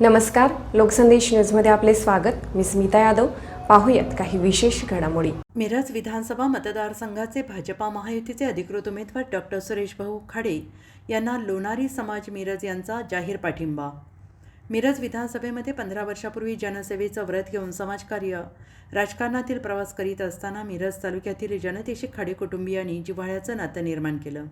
नमस्कार लोकसंदेश न्यूजमध्ये आपले स्वागत. मी स्मिता यादव. पाहूयात काही विशेष घडामोडी. मिरज विधानसभा मतदारसंघाचे भाजपा महायुतीचे अधिकृत उमेदवार डॉक्टर सुरेश भाऊ खाडे यांना लोणारी समाज मिरज यांचा जाहीर पाठिंबा. मिरज विधानसभेमध्ये पंधरा वर्षापूर्वी जनसेवेचं व्रत घेऊन समाजकार्य राजकारणातील प्रवास करीत असताना मिरज तालुक्यातील जनतेशी खाडे कुटुंबियांनी जिव्हाळ्याचं नातं निर्माण केलं.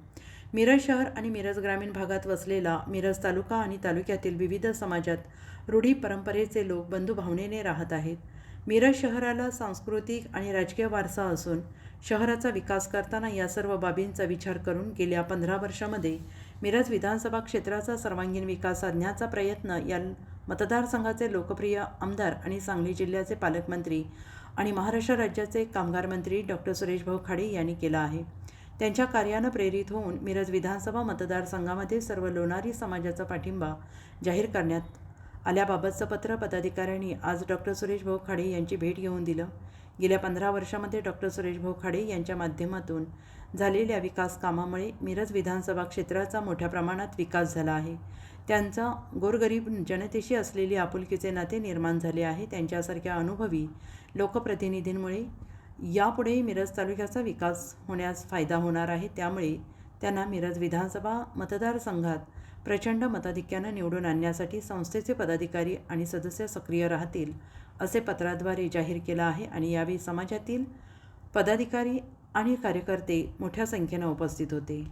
मिरज शहर आणि मिरज ग्रामीण भागात वसलेला मिरज तालुका आणि तालुक्यातील विविध समाजात रूढी परंपरेचे लोक बंधुभावनेने राहत आहेत. मिरज शहराला सांस्कृतिक आणि राजकीय वारसा असून शहराचा विकास करताना या सर्व बाबींचा विचार करून गेल्या पंधरा वर्षामध्ये मिरज विधानसभा क्षेत्राचा सर्वांगीण विकास साधण्याचा प्रयत्न या मतदारसंघाचे लोकप्रिय आमदार आणि सांगली जिल्ह्याचे पालकमंत्री आणि महाराष्ट्र राज्याचे कामगार मंत्री डॉक्टर सुरेश भाऊ खाडे यांनी केला आहे. त्यांच्या कार्यानं प्रेरित होऊन मिरज विधानसभा मतदारसंघामध्ये सर्व लोणारी समाजाचा पाठिंबा जाहीर करण्यात आल्याबाबतचं पत्र पदाधिकाऱ्यांनी आज डॉक्टर सुरेश भाऊ खाडे यांची भेट घेऊन दिलं. गेल्या पंधरा वर्षामध्ये डॉक्टर सुरेश भाऊ खाडे यांच्या माध्यमातून झालेल्या विकास कामामुळे मिरज विधानसभा क्षेत्राचा मोठ्या प्रमाणात विकास झाला आहे. त्यांचा गोरगरीब जनतेशी असलेली आपुलकीचे नाते निर्माण झाले आहे. त्यांच्यासारख्या अनुभवी लोकप्रतिनिधींमुळे यापुढे मिरज तालुक्याचा विकास होण्यास फायदा होणार आहे. त्यामुळे त्यांना मिरज विधानसभा मतदारसंघात प्रचंड मताधिक्यानं निवडून आणण्यासाठी संस्थेचे पदाधिकारी आणि सदस्य सक्रिय राहतील असे पत्राद्वारे जाहीर केलं आहे आणि यावेळी समाजातील पदाधिकारी आणि कार्यकर्ते मोठ्या संख्येनं उपस्थित होते.